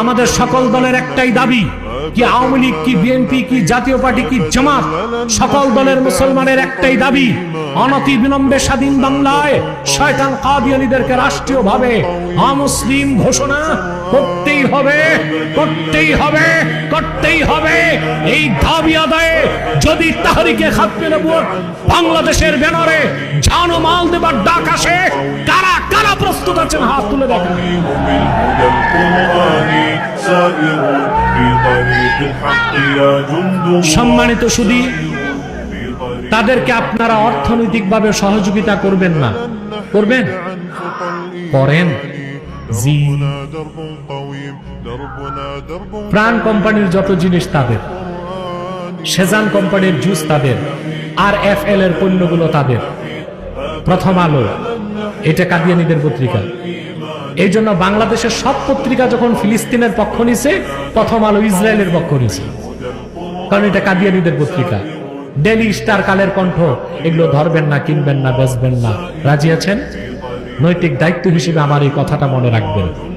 আমাদের সকল দলের একটাই দাবি, কি আওয়ামী লীগ, কি বিএনপি, কি জাতীয় পার্টি, কি জামাত, সকল দলের মুসলমানের একটাই দাবি অনতি বিলম্বে স্বাধীন বাংলায় শয়তান কাদিয়ানীদেরকে রাষ্ট্রীয়ভাবে অমুসলিম ঘোষণা করতেই হবে করতেই হবে করতেই হবে। এই দাবি আদায়ে যদি তাহরিকে খাতমে নবুয়ত বাংলাদেশের ব্যানারে জান মাল দেবার ডাক আসে, কারা কারা প্রস্তুত আছেন হাত তুলে দেখেন। সম্মানিত সুদী, তাদেরকে আপনারা অর্থনৈতিকভাবে সহযোগিতা করবেন না। করবেন? করেন। প্রাণ কোম্পানির যত জিনিস তাদের, সেজান কোম্পানির জুস তাদের, আর এফ এল এর পণ্যগুলো তাদের। প্রথম আলো, এটা কাদিয়ানিদের পত্রিকা। এই জন্য বাংলাদেশের সব পত্রিকা যখন ফিলিস্তিনের পক্ষ নিছে, প্রথম আলো ইসরায়েলের পক্ষ নিছে। কারণ এটা কাদিয়ানিদের পত্রিকা। ডেলি স্টার কালের কণ্ঠ, এগুলো ধরবেন না, কিনবেন না, বেচবেন না। রাজি আছেন? নৈতিক দায়িত্ব হিসেবে আমার এই কথাটা মনে রাখবেন।